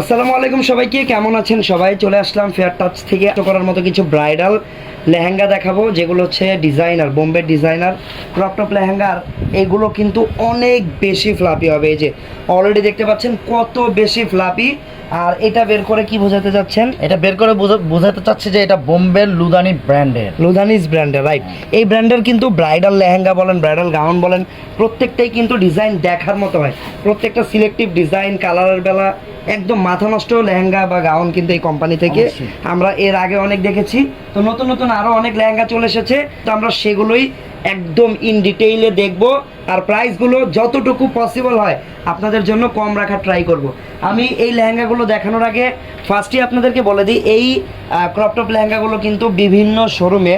আসসালামু আলাইকুম সবাইকে, কেমন আছেন সবাই? চলে আসলাম ফেয়ার টাচ থেকে। করার মতো কিছু ব্রাইডাল লেহেঙ্গা দেখাবো, যেগুলো হচ্ছে designer Bombay designer crop top লেহেঙ্গার এগুলো কিন্তু অনেক বেশি ফ্লাপি হবে। এই যে অলরেডি দেখতে পাচ্ছেন কত বেশি ফ্লাপি আর এটা বের করে কি বোঝাতে যাচ্ছেন এটা বের করে বোঝা- বোঝাতে চাচ্ছে যে এটা বোম্বের লুদানি ব্র্যান্ডের। লুধানিস ব্র্যান্ডের রাইট এই ব্র্যান্ডের কিন্তু ব্রাইডাল লেহেঙ্গা বলেন ব্রাইডাল গাউন বলেন প্রত্যেকটাই কিন্তু ডিজাইন দেখার মতো হয়। প্রত্যেকটা সিলেক্টিভ ডিজাইন কালারের বেলা একদম মাথা নষ্ট লেহেঙ্গা বা গাউন কিন্তু এই কোম্পানি থেকে আমরা এর আগে অনেক দেখেছি। তো নতুন নতুন আরও অনেক লেহেঙ্গা চলে এসেছে। তো আমরা সেগুলোই একদম ইন ডিটেইলে দেখব, আর প্রাইসগুলো যতটুকু পসিবল হয়, আপনাদের জন্য কম রাখার ট্রাই করব। আমি এই লেহেঙ্গাগুলো দেখানোর আগে ফার্স্টই আপনাদেরকে বলে দিই, এই ক্রপটপ লেহেঙ্গাগুলো কিন্তু বিভিন্ন শোরুমে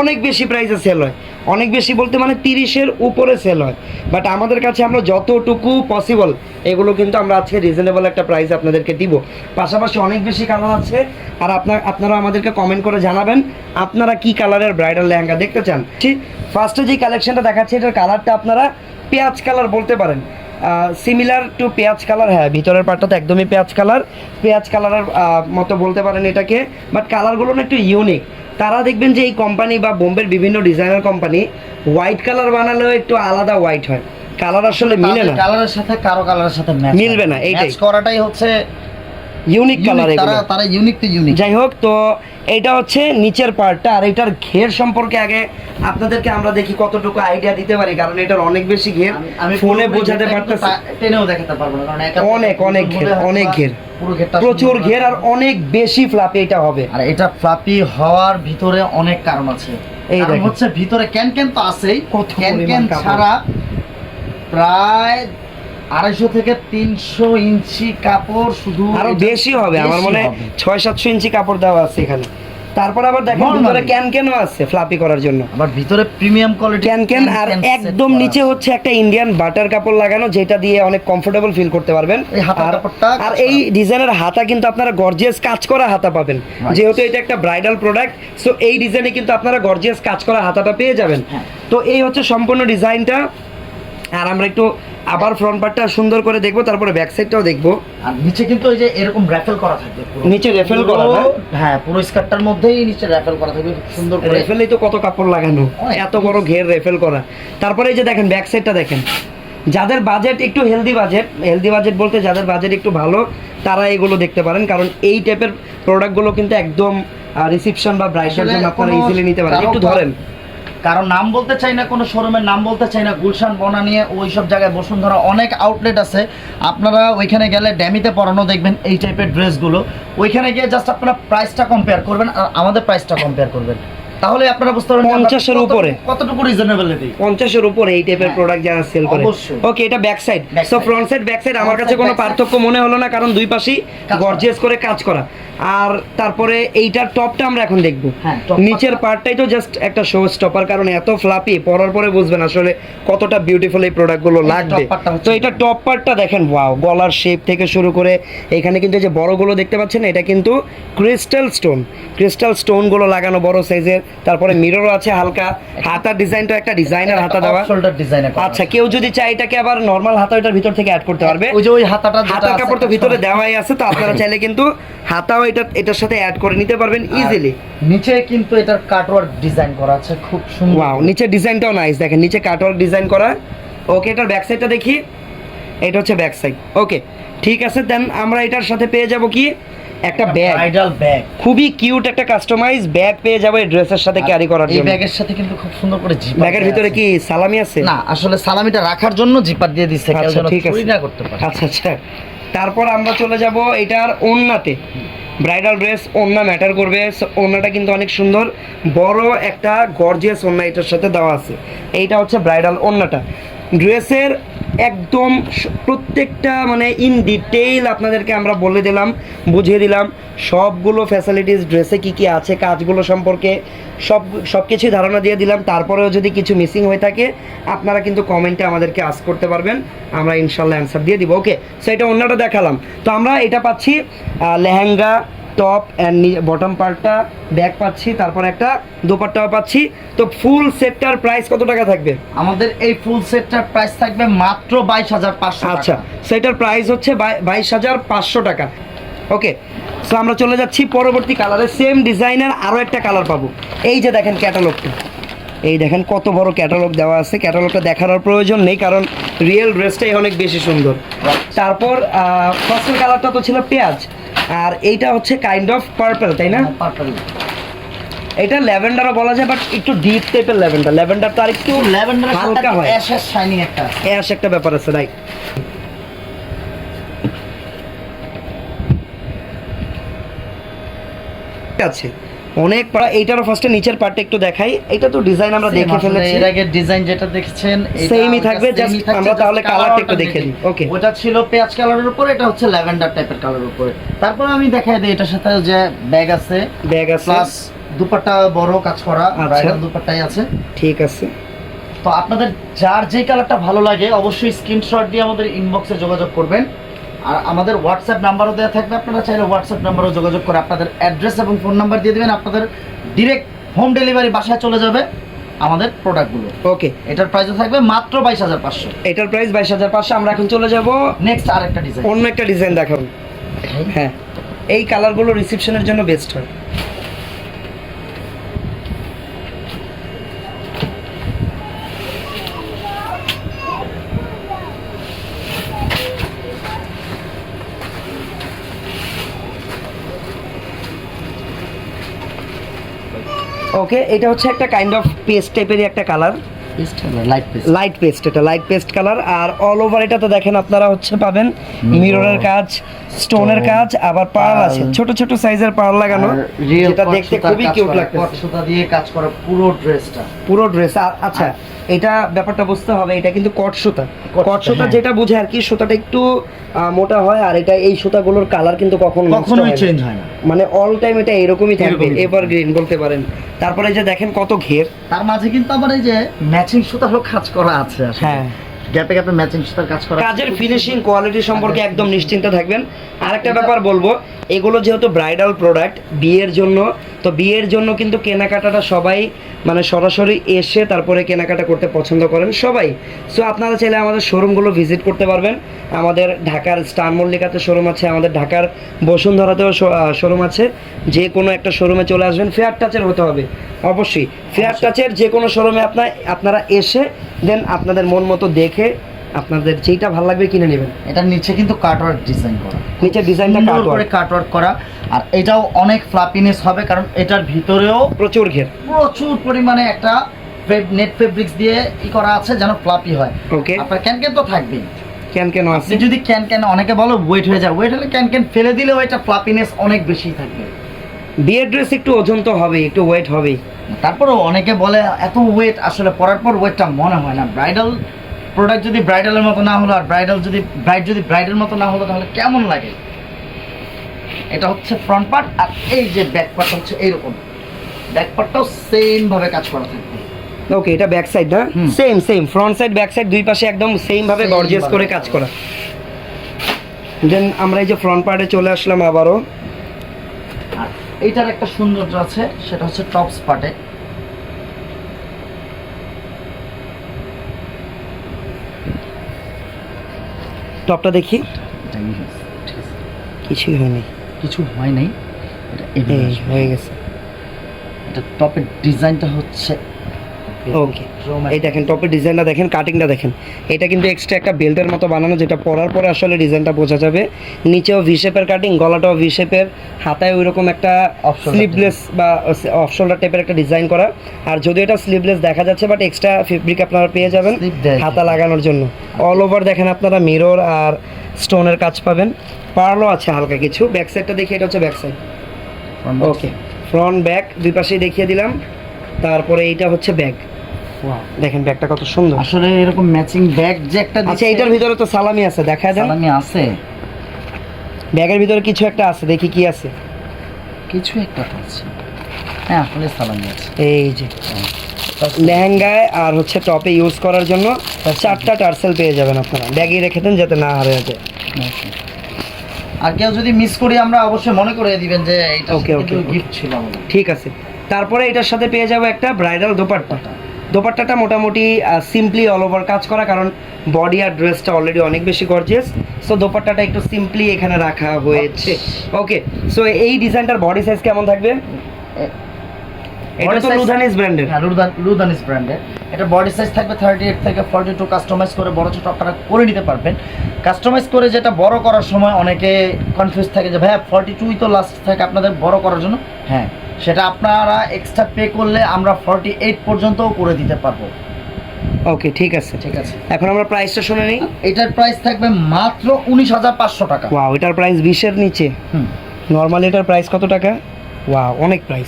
অনেক বেশি প্রাইসে সেল হয়। অনেক বেশি বলতে মানে তিরিশের উপরে সেল হয়। বাট আমাদের কাছে আমরা যতটুকু পসিবল এগুলো কিন্তু আমরা আজকে রিজনেবল একটা প্রাইস আপনাদেরকে দিব। পাশাপাশি অনেক বেশি কালার আছে, আর আপনার আপনারা আমাদেরকে কমেন্ট করে জানাবেন আপনারা কি কালারের ব্রাইডাল লেহেঙ্গা দেখতে চান। ঠিক ফার্স্টে যে কালেকশনটা দেখাচ্ছে, এটার কালারটা আপনারা পেঁয়াজ কালার বলতে পারেন। সিমিলার টু পেঁয়াজ কালার হ্যাঁ ভিতরের পার্টটা তো একদমই পেঁয়াজ কালার পেঁয়াজ কালারের মতো বলতে পারেন এটাকে। বাট কালারগুলো না একটু ইউনিক তারা দেখবেন যে এই কোম্পানি বা বোম্বের বিভিন্ন ডিজাইনার কোম্পানি হোয়াইট কালার বানালেও একটু আলাদা হোয়াইট হয়। কালার আসলে মিলে না। কালারের সাথে কারও কালারের সাথে মিলবে না, এইটাই। করাটাই হচ্ছে ইউনিক কালার এগুলো। তারা ইউনিক তো ইউনিক যাই হোক তো এটা হচ্ছে নিচের পার্টটা আর এটার ঘের সম্পর্কে আগে আপনাদেরকে আমরা দেখি কতটুকু আইডিয়া দিতে পারি কারণ এটার অনেক বেশি ঘের আমি ফোনে বোঝাতে পারতেছি। টেনেও দেখাতে পারব না কারণ অনেক, অনেক ঘের, অনেক ঘের। প্রচুর ঘের আর অনেক বেশি ফ্লাপি এটা হবে। আর এটা ফ্লাপি হওয়ার ভিতরে অনেক কারণ আছে। এই হচ্ছে ভিতরে ক্যান ক্যান তো আছেই। কত ক্যান ক্যান ছাড়া প্রায় আড়াইশো থেকে তিনশো ইঞ্চি কাপড় শুধু আরও বেশি হবে আমার মনে ছয় সাতশো ইঞ্চি কাপড় দেওয়া আছে এখানে। তারপর আবার দেখেন ভিতরে ক্যান ক্যানও আছে ফ্লাপি করার জন্য। আবার ভিতরে প্রিমিয়াম কোয়ালিটি ক্যান ক্যান আর একদম নিচে হচ্ছে একটা ইন্ডিয়ান বাটার কাপড় লাগানো যেটা দিয়ে অনেক কমফোর্টেবল ফিল করতে পারবেন। আর- আর এই ডিজাইনের হাতা কিন্তু আপনারা গর্জিয়াস কাজ করা হাতা পাবেন। যেহেতু এটা একটা ব্রাইডাল প্রোডাক্ট সো এই ডিজাইনে কিন্তু আপনারা গর্জিয়াস কাজ করা হাতাটা পেয়ে যাবেন। হ্যাঁ। তো এই হচ্ছে সম্পূর্ণ ডিজাইনটা আর আমরা একটু আবার ফ্রন্ট পার্টটা সুন্দর করে দেখব তারপরে ব্যাক সাইডটাও দেখব। আর নিচে কিন্তু এই যে এরকম র্যাফেল করা থাকবে। নিচে পুরো- করা, না? হ্যাঁ পুরো স্কার্টটার মধ্যেই নিচে র্যাফেল করা থাকবে সুন্দর করে। রেফেলেই তো কত কাপড় লাগানো? এত বড় ঘের রেফেল করা। তারপরে এই যে দেখেন ব্যাক সাইডটা দেখেন। যাদের বাজেট একটু হেলদি বাজেট হেলদি বাজেট বলতে যাদের বাজেট একটু ভালো তারা এগুলো দেখতে পারেন। কারণ এই টাইপের প্রোডাক্টগুলো কিন্তু একদম রিসিপশন বা ব্রাইডের জন্য আপনারা ইজিলি নিতে পারেন। একটু ধরেন। কারণ নাম বলতে চাই না কোনো শোরুমের, নাম বলতে চাই না। গুলশান, বনা নিয়ে ওই সব জায়গায় বসুন্ধরা অনেক আউটলেট আছে। আপনারা ওইখানে গেলে ড্যামিতে পরানো দেখবেন এই টাইপের ড্রেসগুলো ওইখানে গিয়ে জাস্ট আপনারা প্রাইসটা কম্পেয়ার করবেন আর আমাদের প্রাইসটা কম্পেয়ার করবেন। তাহলে আপনারা বুঝতে পারবেন 50 এর উপরে। কতটুকু রিজনেবিলিটি পঞ্চাশের উপরে এই টাইপের প্রোডাক্ট যারা সেল করে। ওকে এটা back side so front side back side আমার কাছে কোনো পার্থক্য মনে হলো না কারণ দুই পাশেই গর্জিয়াস করে। কাজ করা। আর তারপরে এইটার টপটা আমরা এখন দেখব। হ্যাঁ, নিচের পার্টটাই তো জাস্ট একটা শো স্টপার কারণ এত ফ্লাপি পরার পরে বুঝবেন আসলে কতটা বিউটিফুল এই প্রোডাক্টগুলো লাগবে। তো এটা টপ পার্টটা দেখেন ওয়াও গলার শেপ থেকে শুরু করে এখানে কিন্তু যে বড়গুলো দেখতে পাচ্ছেন এটা কিন্তু ক্রিস্টাল স্টোন ক্রিস্টাল স্টোনগুলো লাগানো বড় সাইজের তারপরে মিররও আছে হালকা। হাতার ডিজাইনটা একটা ডিজাইনার হাতা দেওয়া। শোল্ডার ডিজাইনে আচ্ছা কেউ যদি চায় এটাকে আবার নর্মাল হাতা ওইটার ভিতর থেকে অ্যাড করতে পারবে। ওই যে ওই হাতাটা হাতার কাপড় তো ভিতরে দেওয়াই আছে তো আপনারা চাইলে কিন্তু হাতাও এটা এটার সাথে অ্যাড করে নিতে পারবেন ইজিলি নিচে কিন্তু এটার কাটওয়ার্ক ডিজাইন করা আছে খুব সুন্দর। ওয়াও নিচে ডিজাইনটাও নাইস দেখেন নিচে কাটওয়ার্ক ডিজাইন করা। ওকে এটার ব্যাক সাইডটা দেখি। এটা হচ্ছে ব্যাক সাইড ওকে ঠিক আছে দেন আমরা এটার সাথে পেয়ে যাব কি? একটা ব্যাগ ব্রাইডাল ব্যাগ খুবই কিউট একটা কাস্টমাইজ ব্যাগ পেয়ে যাব এই ড্রেসের সাথে ক্যারি করার জন্য। এই ব্যাগের সাথে কিন্তু খুব সুন্দর করে জিপার ব্যাগের ভিতরে কি সালামি আছে? না আসলে সালামিটা রাখার জন্য জিপার দিয়ে দিচ্ছে কেউ আচ্ছা যেন চুরি না করতে পারে। আচ্ছা আচ্ছা। তারপর আমরা চলে যাব এটার ওন্নাতে। ব্রাইডাল ড্রেস ওন্না ম্যাটার করবে। ওন্নাটা কিন্তু অনেক সুন্দর। বড় একটা গর্জিয়াস ওন্না এটার সাথে দেওয়া আছে। এইটা হচ্ছে ব্রাইডাল ওন্নাটা। ড্রেসের একদম প্রত্যেকটা মানে ইন ডিটেইল আপনাদেরকে আমরা বলে দিলাম, বুঝিয়ে দিলাম, সবগুলো ফ্যাসিলিটিস ড্রেসে কি কি আছে, কাজগুলো সম্পর্কে সব সব কিছুই ধারণা দিয়ে দিলাম, তারপরেও যদি কিছু মিসিং হয়ে থাকে, আপনারা কিন্তু কমেন্টে আমাদেরকে আস করতে পারবেন, আমরা ইনশাল্লাহ অ্যান্সার দিয়ে দিব ওকে সো এটা অন্যটা দেখালাম। তো আমরা এটা পাচ্ছি লেহেঙ্গা টপ অ্যান্ড বটম পার্টটা ব্যাগ পাচ্ছি তারপর একটা দোপাট্টাও পাচ্ছি। তো ফুল সেটটার প্রাইস কত টাকা থাকবে? আমাদের এই ফুল সেটটার প্রাইস থাকবে মাত্র বাইশ হাজার পাঁচশো আচ্ছা সেটার প্রাইস হচ্ছে বাইশ হাজার পাঁচশো টাকা। ওকে সো আমরা চলে যাচ্ছি পরবর্তী কালারে সেম ডিজাইনের আরও একটা কালার পাবো। এই যে দেখেন ক্যাটালগটা এই দেখেন কত বড় ক্যাটালগ দেওয়া আছে। ক্যাটালগটা দেখানোর প্রয়োজন নেই কারণ রিয়েল ড্রেসটাই অনেক বেশি সুন্দর। তারপর ফার্স্টের কালারটা তো ছিল পেঁয়াজ। আর এইটা হচ্ছে কাইন্ড অফ পার্পল তাই না? পার্পল এটা ল্যাভেন্ডারও বলা যায় বাট একটু ডিপ টাইপের ল্যাভেন্ডার। ল্যাভেন্ডার তো আর একটু ল্যাভেন্ডার হালকা হয়। অ্যাশ শাইনিং একটা। অ্যাশ একটা ব্যাপার আছে রাইট আছে। অনেক পাড়া এইটারও ফার্স্টে নিচের পার্টটা একটু দেখাই। এটা তো ডিজাইন আমরা দেখে ফেলেছি। এর আগে ডিজাইন যেটা দেখছেন এটা Same ই ওটা থাকবে, থাকছে, আমরা তাহলে colourটা একটু দেখে নিই। Okay. ওটা ছিল পেঁয়াজ কালারের উপরে এটা হচ্ছে ল্যাভেন্ডার টাইপের কালারের উপরে। তারপর আমি দেখাই দিই এটার সাথে যে ব্যাগ আছে। ব্যাগ আছে। প্লাস দুপাট্টা বড় কাজ করা আচ্ছা। ব্রাইডাল দুপাট্টাই আছে। ঠিক আছে। তো আপনাদের যার যে কালারটা ভালো লাগে অবশ্যই স্ক্রিনশট দিয়ে আমাদের ইনবক্সে যোগাযোগ করবেন। আর আমাদের হোয়াটসঅ্যাপ নাম্বারও দেওয়া থাকবে। আপনারা চাইলে হোয়াটসঅ্যাপ নাম্বারও যোগাযোগ করে আপনাদের অ্যাড্রেস এবং ফোন নাম্বার দিয়ে দেবেন। আপনাদের ডিরেক্ট হোম ডেলিভারি বাসায় চলে যাবে আমাদের প্রোডাক্টগুলো ওকে এটার প্রাইসও থাকবে মাত্র বাইশ হাজার পাঁচশো। এটার প্রাইস বাইশ হাজার পাঁচশো। আমরা এখন চলে যাব নেক্সট আরেকটা ডিজাইন অন্য একটা ডিজাইন দেখাবো। হ্যাঁ। এই কালারগুলো রিসিপশনের জন্য বেস্ট হয়। ওকে এটা হচ্ছে একটা কাইন্ড অফ পেস্ট টাইপেরই একটা কালার লাইট পেস্ট এটা লাইট পেস্ট কালার আর অল ওভার এটা তো দেখেন আপনারা হচ্ছে পাবেন মিররের কাজ স্টোনের কাজ আবার পার্ল আছে। ছোট ছোট সাইজের পার্ল লাগানো যেটা দেখতে খুবই কিউট লাগতেছে। সুতা দিয়ে কাজ করা পুরো ড্রেসটা। পুরো ড্রেস আচ্ছা এটা ব্যাপারটা বুঝতে হবে এটা কিন্তু কট সুতা। কট সুতা, হ্যাঁ। যেটা বোঝায় আর কি সুতাটা একটু মোটা হয় আর এটা এই সুতাগুলোর কালার কিন্তু কখনো কখনোই চেঞ্জ হয় না। মানে অল টাইম এটা এরকমই থাকবে এভার গ্রিন বলতে পারেন। তারপরে যে দেখেন কত ঘের। তার মাঝে কিন্তু আবার এই যে ম্যাচিং সুতারও কাজ করা আছে হ্যাঁ। গ্যাপে গ্যাপে ম্যাচিং সুতার কাজ করা। কাজের ফিনিশিং কোয়ালিটি সম্পর্কে একদম নিশ্চিন্ত থাকবেন। আরেকটা ব্যাপার বলব এগুলো যেহেতু ব্রাইডাল প্রোডাক্ট বিয়ের জন্য তো বিয়ের জন্য কিন্তু কেনাকাটাটা সবাই মানে সরাসরি এসে তারপরে কেনাকাটা করতে পছন্দ করেন সবাই। সো আপনারা চাইলে আমাদের শোরুমগুলো ভিজিট করতে পারবেন। আমাদের ঢাকার স্টার মল্লিকাতে শোরুম আছে আমাদের ঢাকার বসুন্ধরাতেও শোরুম আছে। যে কোনো একটা শোরুমে চলে আসবেন ফেয়ার টাচের হতে হবে অবশ্যই। ফেয়ার টাচের যে কোনো শোরুমে আপনার আপনারা এসে দেন আপনাদের মন মতো দেখে আপনাদের যেইটা ভালো লাগবে কিনে নেবেন। এটার নিচে কিন্তু কাটওয়ার্ক ডিজাইন করা। নিচের ডিজাইনটা কাটওয়ার্ক করে কাটওয়ার্ক করা। আর এটাও অনেক ফ্লাপিনেস হবে কারণ এটার ভিতরেও প্রচুর ঘের। প্রচুর পরিমাণে একটা নেট ফেব্রিক্স দিয়ে ই করা আছে যেন ফ্লাপি হয়। ওকে আপনার ক্যান ক্যান তো থাকবেই। কেন কেন আছে। যদি ক্যান ক্যান অনেকে বলো ওয়েট হয়ে যায়। ওয়েট হলে ক্যান ক্যান ফেলে দিলেও এটা ফ্লাপিনেস অনেক বেশি থাকবে। বিয়ের ড্রেস একটু ওজন তো হবে একটু ওয়েট হবেই। তারপরেও অনেকে বলে এত ওয়েট আসলে পরার পর ওয়েটটা মনে হয় না। ব্রাইডাল প্রোডাক্ট যদি ব্রাইডালের মতো না হলো আর ব্রাইডাল যদি ব্রাইড যদি ব্রাইডের মতো না হলো তাহলে কেমন লাগে? এটা হচ্ছে ফ্রন্ট পার্ট আর এই যে ব্যাক পার্ট হচ্ছে এইরকম। ব্যাক পার্টটাও সেম ভাবে কাজ করা থাকবে। ওকে এটা ব্যাক সাইড না? Same same front side back side দুই পাশে একদম সেম ভাবে গর্জিয়াস করে কাজ করা। দেন আমরা এই যে ফ্রন্ট পার্টে চলে আসলাম আবারও। আর এইটার একটা সৌন্দর্য আছে সেটা হচ্ছে টপস পার্টে টপটা দেখি। কিছুই হয়নি। কিছু হয় নাই এটা হয়ে গেছে। এটা টপের ডিজাইনটা হচ্ছে ওকে এই দেখেন টপের ডিজাইনটা দেখেন কাটিংটা দেখেন। এটা কিন্তু এক্সট্রা একটা বেল্টের মতো বানানো যেটা পরার পরে আসলে ডিজাইনটা বোঝা যাবে। নিচেও ভি শেপের কাটিং গলাটাও ভি শেপের হাতায় ওইরকম একটা স্লিভলেস বা অফ শোল্ডার টাইপের একটা ডিজাইন করা। আর যদিও এটা স্লিভলেস দেখা যাচ্ছে বাট এক্সট্রা ফেব্রিক আপনারা পেয়ে যাবেন হাতা লাগানোর জন্য। অল ওভার দেখেন আপনারা মিরর আর স্টোনের কাজ পাবেন। পার্লও আছে হালকা কিছু। ব্যাক সাইডটা দেখি এটা হচ্ছে back side okay front back দুই পাশেই দেখিয়ে দিলাম। তারপরে এইটা হচ্ছে ব্যাগ দেখেন ব্যাগটা কত সুন্দর। আসলে এরকম ম্যাচিং ব্যাগ যে একটা আচ্ছা এটার ভিতরে তো সালামি আছে দেখা দেন। সালামি আছে। ব্যাগের ভিতরে কিছু একটা আছে দেখি কি আছে। কিছু একটা আছে। হ্যাঁ আসলে সালামি আছে। এই যে লেহেঙ্গায় আর হচ্ছে টপে ইউজ করার জন্য চারটা টার্সেল পেয়ে যাবেন আপনারা। ব্যাগে রেখে দেন যাতে না হারিয়ে যায়। আর কেউ যদি মিস করি আমরা অবশ্যই মনে করে দিবেন যে এটা ওকে okay. গিফট ছিল আমাদের। ঠিক আছে। তারপরে এটার সাথে পেয়ে যাব একটা ব্রাইডাল দোপাট্টা। দোপাট্টাটা মোটামুটি সিম্পলি অল ওভার কাজ করা কারণ বডি আর ড্রেসটা অলরেডি অনেক বেশি গর্জিয়াস সো দোপাট্টাটা একটু সিম্পলি এখানে রাখা হয়েছে। ওকে সো এই ডিজাইনটার বডি সাইজ কেমন থাকবে? এটা তো লুধানিস ব্র্যান্ডের হ্যাঁ লুদানিস ব্র্যান্ডের এটা বডি সাইজ থাকবে থার্টি এইট থেকে ফর্টি টু কাস্টমাইজ করে বড় ছোট আপনারা করে নিতে পারবেন। কাস্টমাইজ করে যেটা বড় করার সময় অনেকে কনফিউজ থাকে যে ভাইয়া ফর্টি টুই তো লাস্ট থাকে আপনাদের বড় করার জন্য? হ্যাঁ। সেটা আপনারা এক্সট্রা পে করলে আমরা ফর্টি এইট পর্যন্তও করে দিতে পারব। ওকে ঠিক আছে। ঠিক আছে। এখন আমরা প্রাইসটা শুনে নিই। এটার প্রাইস থাকবে মাত্র উনিশ হাজার পাঁচশো টাকা। ওয়াও এটার প্রাইস বিশের নিচে। হুম। নর্মালি এটার প্রাইস কত টাকা? ওয়াও অনেক প্রাইস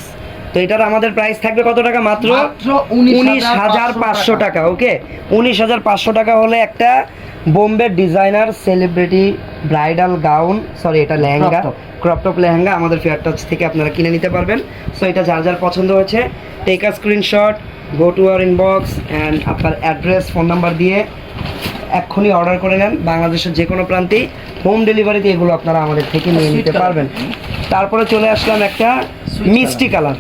তো এটার আমাদের প্রাইস থাকবে কত টাকা? মাত্র উনিশ হাজার পাঁচশো টাকা ওকে উনিশ হাজার পাঁচশো টাকা হলে একটা Bombay designer celebrity bridal gown sorry এটা lehenga crop top crop top lehenga আমাদের ফেয়ার টাচ থেকে আপনারা কিনে নিতে পারবেন। সো এটা যার যার পছন্দ হয়েছে take a screenshot go to our inbox and আপনার অ্যাড্রেস ফোন নাম্বার দিয়ে এক্ষুনি অর্ডার করে নেন বাংলাদেশের যে কোনো প্রান্তেই হোম ডেলিভারিতে এগুলো আপনারা আমাদের থেকে নিয়ে নিতে পারবেন। তারপরে চলে আসলাম একটা মিষ্টি কালার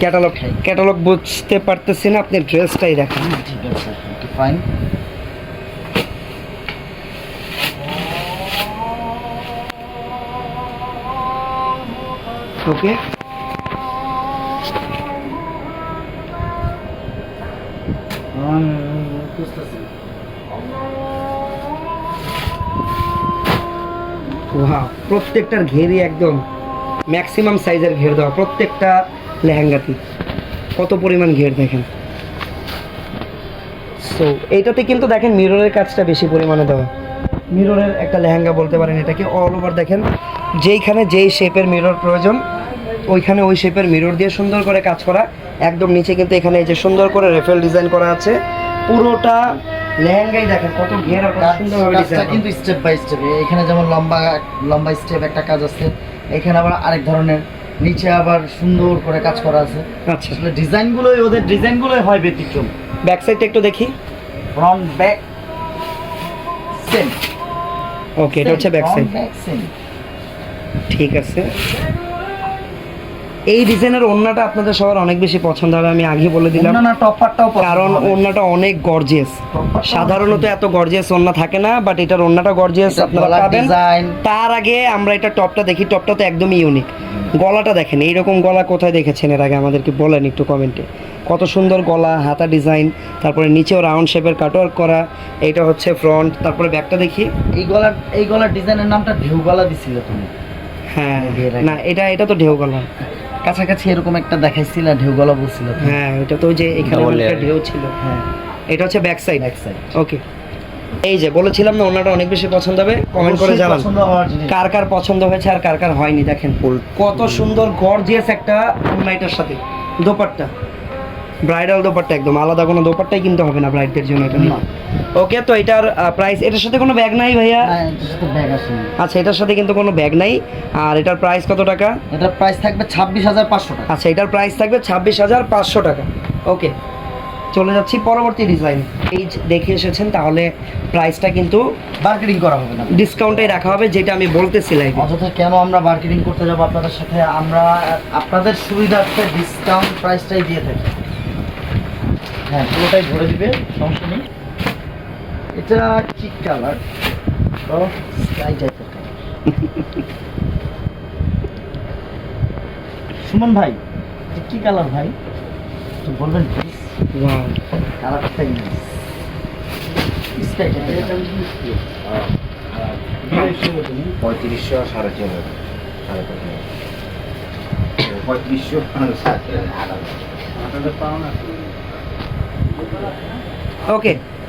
ক্যাটালগ ক্যাটালগ বুঝতে পারতেছি না আপনি ড্রেসটাই দেখেন। ঠিক প্রত্যেকটার ঘেরই একদম ম্যাক্সিমাম সাইজের ঘের দেওয়া, প্রত্যেকটা লেহেঙ্গাতে। কত পরিমাণ ঘের দেখেন। সো এইটাতে কিন্তু দেখেন মিররের কাজটা বেশি পরিমাণে দেওয়া। মিররের একটা লেহেঙ্গা বলতে পারেন এটাকে অল ওভার দেখেন। যেইখানে যেই শেপের মিরর প্রয়োজন ওইখানে ওই শেপের মিরর দিয়ে সুন্দর করে কাজ করা। একদম নিচে কিন্তু এখানে এই যে সুন্দর করে রেফেল ডিজাইন করা আছে। পুরোটা লেহেঙ্গাই দেখেন কত ঘের আর কত সুন্দরভাবে ডিজাইন কিন্তু স্টেপ বাই স্টেপ এখানে যেমন লম্বা লম্বা স্টেপ একটা কাজ আছে এখানে আবার আরেক ধরনের নিচে আবার সুন্দর করে কাজ করা আছে। আচ্ছা। আসলে ডিজাইনগুলোই ওদের ডিজাইনগুলোই হয় ব্যতিক্রম। ব্যাক সাইডটা একটু দেখি। ফ্রন্ট ব্যাক সেম ওকে এটা হচ্ছে ব্যাক সাইড ঠিক আছে। এই ডিজাইনের ওড়নাটা আপনাদের সবার অনেক বেশি পছন্দ হবে আমি আগে বলে দিলাম। না টপারটাও কারণ ওড়নাটা অনেক গর্জিয়াস সাধারণত এত গর্জিয়াস ওড়না থাকে না বাট এটার ওড়নাটা গর্জিয়াস আপনারা পাবেন। তার আগে আমরা এটা টপটা দেখি টপটা তো একদমই ইউনিক গলাটা দেখেন এইরকম গলা কোথায় দেখেছেন এর আগে আমাদেরকে বলেন একটু কমেন্টে। কত সুন্দর গলা হাতা ডিজাইন তারপরে নিচেও রাউন্ড শেপের কাটওয়ার্ক করা এইটা হচ্ছে ফ্রন্ট তারপরে ব্যাকটা দেখি। এই গলার এই গলার ডিজাইনের নামটা ঢেউ গলা দিছিল তুমি। হ্যাঁ না এটা এটা তো ঢেউ গলা। কাছাকাছি এরকম একটা দেখাইছিল ঢেউ গলা বলছিল হ্যাঁ এটা তো যে এখানে একটা ঢেউ ছিল। হ্যাঁ। এটা হচ্ছে back side back side okay এই যে বলেছিলাম না ওনাটা অনেক বেশি পছন্দ হবে? কমেন্ট করে জানান। কার কার পছন্দ হয়েছে আর কার কার হয়নি দেখেন। কত সুন্দর গর্জিয়াস একটা নাইটার সাথে। দোপাট্টা। ব্রাইডাল দোপাট্টা একদম। আলাদা কোনো দোপাট্টাই কিনতে হবে না ব্রাইডদের জন্য এটা না। ওকে তো এটার প্রাইস এটার সাথে কোনো ব্যাগ নাই ভাইয়া? হ্যাঁ আচ্ছা এটার সাথে কিন্তু কোনো ব্যাগ নাই। আর এটার প্রাইস কত টাকা? এটার প্রাইস থাকবে ছাব্বিশ হাজার পাঁচশো টাকা। আচ্ছা এটার প্রাইস থাকবে ছাব্বিশ হাজার পাঁচশো টাকা। ওকে চলে যাচ্ছি পরবর্তী ডিজাইন এই দেখে এসেছেন তাহলে প্রাইসটা কিন্তু মার্কেটিং করা হবে না। ডিসকাউন্টেই রাখা হবে যেটা আমি বলতেছিলাম অযথা কেন আমরা মার্কেটিং করতে যাব আপনাদের সাথে? আমরা আপনাদের সুবিধার্থে ডিসকাউন্ট প্রাইসটাই দিয়ে থাকি। হ্যাঁ পুরোটাই ধরে দিবে সমস্যা নেই। এটা কি কালার স্কাই টাইপের কালার সুমন ভাই কি কালার ভাই? একটু বলবেন প্লিজ ওয়াও কালারটাই স্কাই টাইপের পঁয়ত্রিশশো সাড়ে চার হাজার। সাড়ে পাঁচ হাজার। পঁয়ত্রিশশো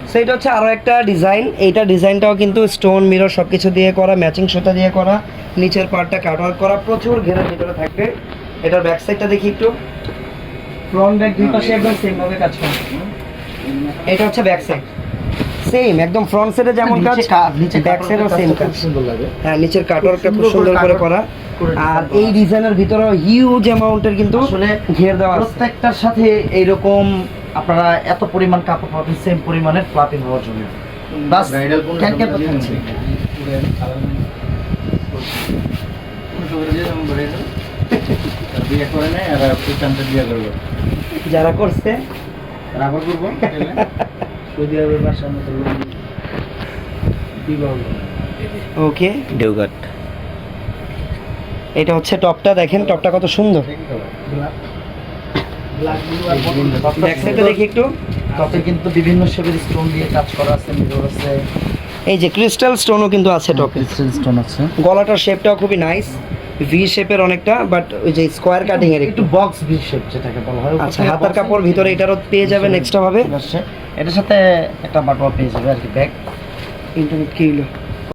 ওকে সেইটা হচ্ছে আরও একটা ডিজাইন এইটা ডিজাইনটাও কিন্তু স্টোন মিরর সব কিছু দিয়ে করা ম্যাচিং সুতা দিয়ে করা নিচের পার্টটা কাটওয়ার্ক করা প্রচুর ঘেরের ভিতরে থাকবে। এটার ব্যাক সাইডটা দেখি একটু। ফ্রন্ট ব্যাক দুই পাশে একদম সেম ভাবে কাজ করা। এটা হচ্ছে ব্যাক সাইড সেম একদম ফ্রন্ট সাইডে যেমন কাজ ব্যাক সাইডও সেম কাজ। সুন্দর লাগে। হ্যাঁ নিচের কাটওয়ার্কটা খুব সুন্দর করে করে। আর এই ডিজাইনের ভিতরে হিউজ অ্যামাউন্টের কিন্তু ঘের দেওয়া প্রত্যেকটার সাথে এইরকম আপনারা এত পরিমাণ কাপড় পাবেন সেম পরিমাণের ফ্লাপিং হওয়ার জন্য। ক্যান ক্যান থাকছে যারা করছে। রাবার করব সৌদি আরবের বাসার মতো বিবাহ। ওকে ডেউগাট এটা হচ্ছে টপটা দেখেন টপটা কত সুন্দর। দেখি একটু। তাতে কিন্তু বিভিন্ন শেপের স্টোন দিয়ে কাজ করা আছে মিরর আছে। এই যে ক্রিস্টাল স্টোনও কিন্তু আছে টপে ক্রিস্টাল স্টোন আছে। গলাটার শেপটাও খুবই নাইস ভি শেপের অনেকটা বাট ওই যে স্কোয়ার কাটিং এর একটু বক্স ভি শেপ যেটাকে বলা হয় আচ্ছা হাতার কাপড় ভিতরে এটারও পেয়ে যাবেন এক্সট্রা ভাবে? এটার সাথে একটা বাটোয়া পেয়ে যাবে আর কি ব্যাগ ইন্টারনেট কি হলো?